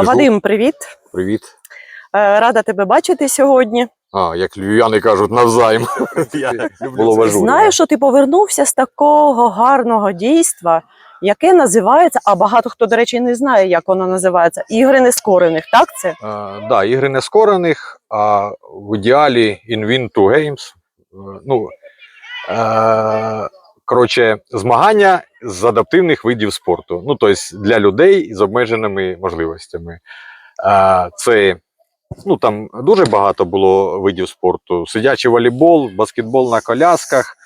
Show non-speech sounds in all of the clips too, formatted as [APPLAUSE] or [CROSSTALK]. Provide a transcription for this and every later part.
Внизу. Вадим, привіт. Привіт. Е, Рада тебе бачити сьогодні. А, як львів'яни кажуть, навзаєм. [LAUGHS] Я Було. Знаю, що ти повернувся з такого гарного дійства, яке називається, а багато хто, до речі, не знає, як воно називається. Ігри нескорених, так це? А, да, ігри нескорених, а в ідеалі Invin to Games. Е, Ну, е, коротше, змагання з адаптивних видів спорту. Ну, тобто для людей з обмеженими можливостями. Це ну, там дуже багато було видів спорту: сидячий волейбол, баскетбол на колясках,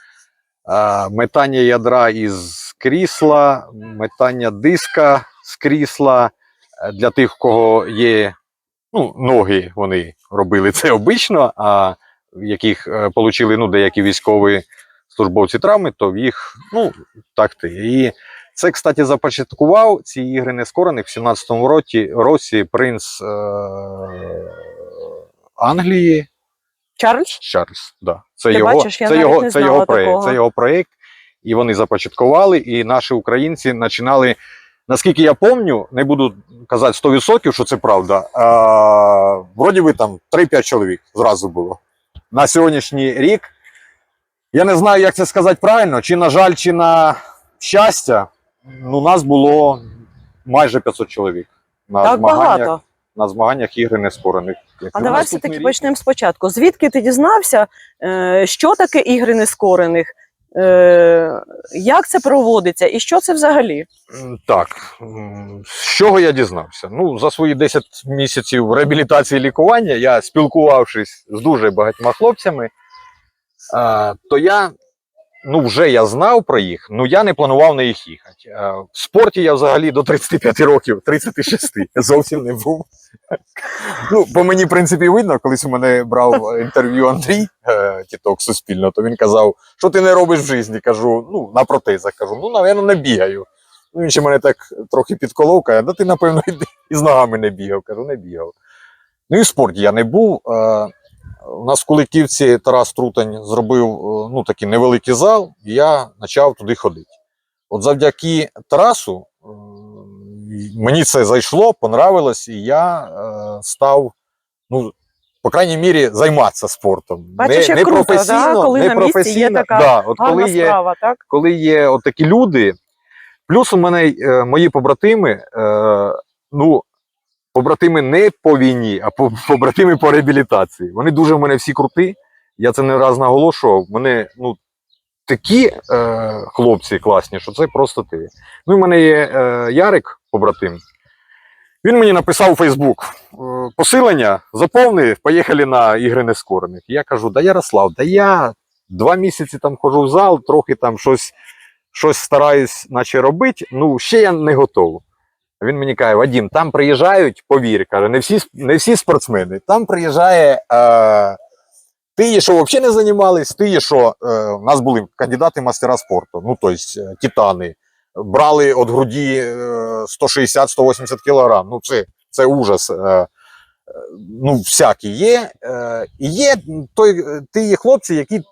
метання ядра із крісла, метання диска з крісла. Е, Для тих, в кого є ну, ноги, вони робили це обично, а яких е, отримали ну, деякі військові службовці травми, то в їх ну, так ти. І це, кстати, започаткував ці ігри нескорених в 17-му році, році принц е- Англії Чарльз? Чарльз. Да. Це Ти його, бачиш, я це його, не це знала його проєкт. такого. Це його проєкт. І вони започаткували, і наші українці починали. Наскільки я пам'ятаю, не буду казати 100%, що це правда. А, вроді би там 3-5 чоловік зразу було. На сьогоднішній рік. Я не знаю, як це сказати правильно, чи на жаль, чи на щастя. Ну, нас було майже 500 чоловік на Так змаганнях, багато. на змаганнях ігри нескорених. А давай все-таки рік- почнемо спочатку. Звідки ти дізнався, е, що таке ігри нескорених? Е, Як це проводиться і що це взагалі? Так, з чого я дізнався? Ну, за свої 10 місяців реабілітації і лікування, я спілкувавшись з дуже багатьма хлопцями, то я ну, вже я знав про їх, ну я не планував на їх їхати. В спорті я взагалі до 35 років, 36 зовсім не був. Ну, по мені, в принципі, видно, колись у мене брав інтерв'ю Андрій е, Тіток Суспільно, то він казав, що ти не робиш в житті? Кажу, ну, на протезах. Кажу, ну, напевно, не бігаю. Ну, він ще мене так трохи підколов, каже, да ти, напевно, і, з ногами не бігав. Кажу, не бігав. Ну і в спорті я не був. У нас в колективці Тарас Трутень зробив е, ну, такий невеликий зал, і я почав туди ходити. От завдяки Тарасу е, мені це зайшло, понравилось, і я е, став, ну, по крайній мірі, займатися спортом. Бачиш, як не круто, професійно, да? коли не на місці є така да, от Гарна коли є, справа, так? коли є от такі люди, плюс у мене е, мої побратими, е, ну, побратими не по війні, а побратими по реабілітації. Вони дуже в мене всі круті. Я це не раз наголошував. Вони ну, такі е, хлопці класні, що це просто ти. Ну, і в мене є е, Ярик, побратим. Він мені написав у Фейсбук е, посилення, заповни, поїхали на ігри нескорених. Я кажу, да Ярослав, да я два місяці там ходжу в зал, трохи там щось, щось стараюсь наче робити, ну ще я не готовий. Він мені каже: Вадім, там приїжджають, повір, каже, не всі, не всі спортсмени. Там приїжджає е, ті, що взагалі не займались, ті, що е, у нас були кандидати в мастера спорту, ну тобто е, титани, брали від груді е, 160-180 кілограм. Ну це, це ужас. Е, е, ну, всякі є. Е, є той, е, ті хлопці, які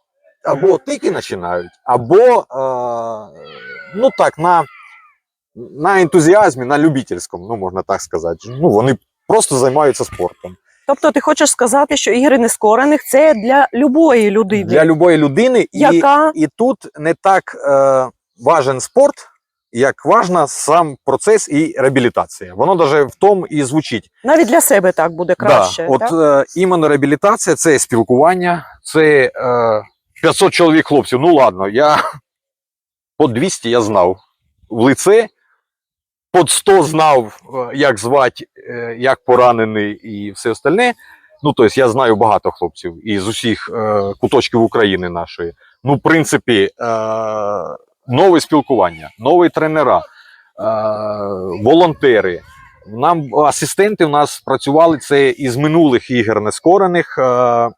або тільки починають, або е, ну так, на, на ентузіазмі, на любительському, ну можна так сказати. Ну, вони просто займаються спортом. Тобто ти хочеш сказати, що ігри нескорених це для любої людини, Для любої людини, яка і тут не так е, важен спорт, як важна сам процес і реабілітація. Воно навіть в тому і звучить. навіть для себе так буде краще. Да, от е, іменно реабілітація це спілкування, це е, 500 чоловік хлопців. Ну ладно, я [LAUGHS] по 200 я знав в лице, по 100 знав, е, як звати, е, як поранений і все остальне. Ну, тобто я знаю багато хлопців із усіх е, куточків України нашої. Ну, в принципі, е, нове спілкування, нові тренера, е, волонтери. Нам асистенти у нас працювали це із минулих ігор нескорених. Е, е,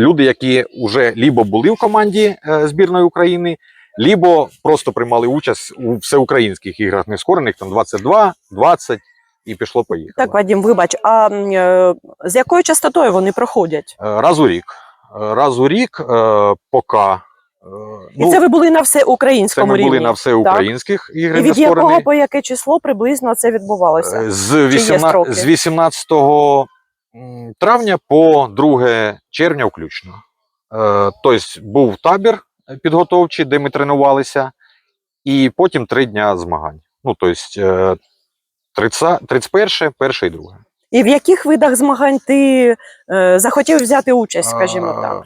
люди, які вже лібо були в команді е, збірної України, лібо просто приймали участь у всеукраїнських іграх нескорених, там 22, 20 і пішло поїхало. Так, Вадім, вибач, а е, з якою частотою вони проходять? Е, Раз у рік. Е, Раз у рік, е, поки І це ви були на всеукраїнському це ми рівні. були на всеукраїнських І ігри від якого по яке число приблизно це відбувалося? З, є 18, строки? з 18 травня по 2 червня включно. Е, Тобто був табір підготовчий, де ми тренувалися, і потім три дня змагань. Ну, тобто, е, 30, 31, 1 і 2. І в яких видах змагань ти е, захотів взяти участь, скажімо так?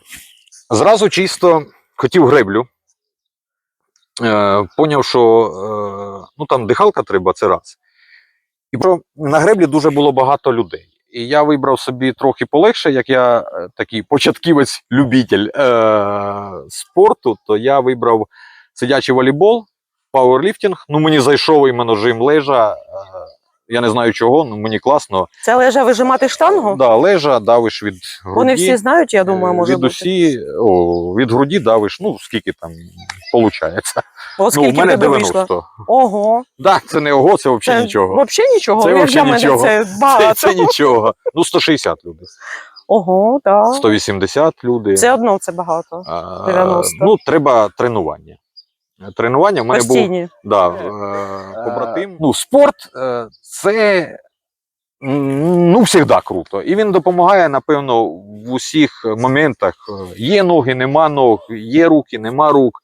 Зразу чисто хотів греблю. Е, поняв, що е, ну, там дихалка треба, це раз. І про, на греблі дуже було багато людей. І я вибрав собі трохи полегше, як я е, такий початківець-любитель е, спорту, то я вибрав сидячий волейбол, пауерліфтинг. Ну, мені зайшов іменно жим лежа. Е, я не знаю чого, ну мені класно. Це лежа вижимати штангу? Да, лежа, давиш від груді. Вони всі знають, я думаю, Е, може від бути. усі, о, від груді давиш, ну скільки там виходить. О, Ну, скільки у мене 90. вийшло? Ого. Да, це не ого, це взагалі нічого. Взагалі нічого. Це мене нічого. Це [LAUGHS] Це, це нічого. Ну, 160 люди, Ого, так. 180 люди. Це одно це багато. А, Ну, треба тренування. Тренування в мене був да, е, побратим. Ну, спорт е, це ну, завжди круто. І він допомагає, напевно, в усіх моментах. Е, Є ноги, нема ног, є руки, нема рук.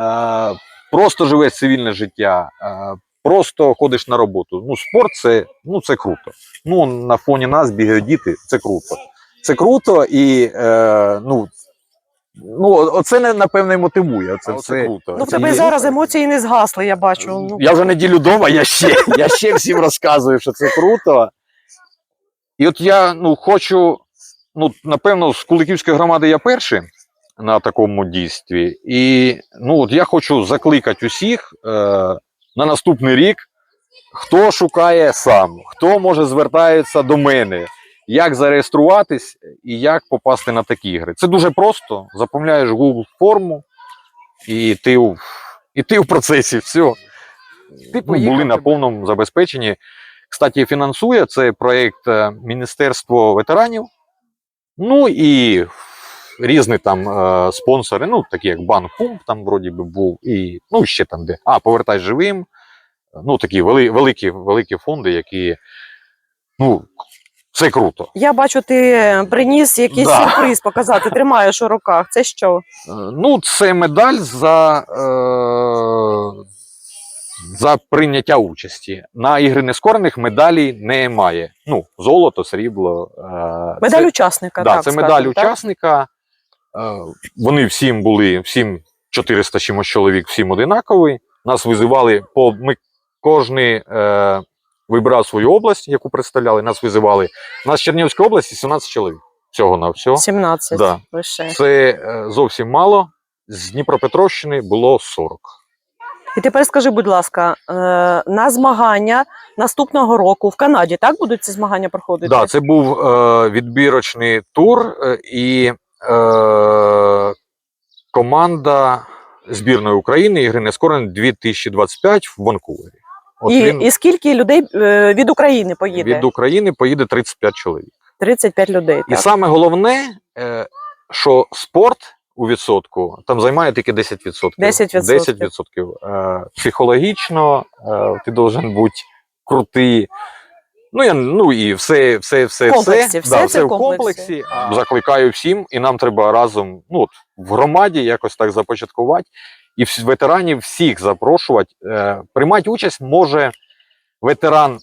Е, Просто живеш цивільне життя, е, просто ходиш на роботу. Ну, спорт це, ну, це круто. Ну, на фоні нас бігають діти, це круто. Це круто і е, ну, ну, оце не, напевно, і мотивує. Це, все круто. Ну, в тебе є- зараз емоції не згасли, я бачу. Ну, я вже неділю вдома, я ще, я ще всім розказую, що це круто. І от я ну, хочу, ну, напевно, з Куликівської громади я перший на такому дійстві. І ну, от я хочу закликати усіх е, на наступний рік, хто шукає сам, хто може звертається до мене, як зареєструватись і як попасти на такі ігри. Це дуже просто. Заповняєш Google форму, і ти, у- і ти в процесі. Все. Ну, були на повному забезпеченні. Кстати, фінансує цей проєкт е, Міністерство ветеранів. Ну і різні там е, спонсори, ну, такі як Банк Хумп, там вроді би був, і ну, ще там де. А, повертай живим. Ну, такі вели, великі, великі фонди, які. Ну, це круто. Я бачу, ти приніс якийсь Да. сюрприз показати, тримаєш у руках. Це що? Е, Ну, це медаль за, е, за прийняття участі. На ігри нескорених медалей немає. Ну, золото, срібло. е, Медаль це, учасника. да, так, це медаль так? учасника. Е, Вони всім були, всім 400 чимось чоловік, всім одинакові. Нас визивали по ми кожний е, вибирав свою область, яку представляли. Нас визивали. У нас в Чернігівській області 17 чоловік. Всього на всього. 17 Да. лише. Це е, зовсім мало. З Дніпропетровщини було 40. І тепер скажи, будь ласка, е, на змагання наступного року в Канаді так будуть ці змагання проходити? Да, це був е, відбірочний тур і е, команда збірної України ігри нескорен 2025 в Ванкувері. От і, він і скільки людей е, від України поїде? від України поїде 35 чоловік. 35 людей. І Так. саме головне, е, що спорт у відсотку там займає тільки 10%. 10%. 10%. Е, психологічно е, ти должен бути крутий. Ну, я, ну і все, все, все, В комплексі, все, все да, все в комплексі. комплексі. Закликаю всім, і нам треба разом ну, от, в громаді якось так започаткувати. І ветеранів всіх запрошувати. Е, приймати участь може ветеран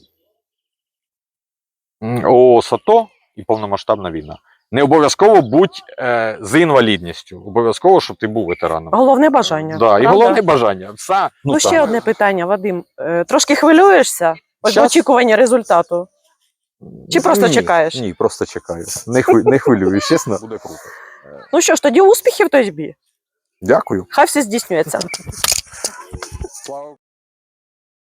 ООС АТО і повномасштабна війна. Не обов'язково будь е, з інвалідністю. Обов'язково, щоб ти був ветераном. Головне бажання. Да, і головне бажання. Все, Ну, там, ще одне питання, Вадим. Е, Трошки хвилюєшся? Щас- очікуванні результату. Чи просто ні, чекаєш? Ні, просто чекаю. Не, хвилю, не хвилююсь, чесно. Буде круто. Ну що ж, тоді успіхів тобі. Дякую. Хай все здійснюється. Слава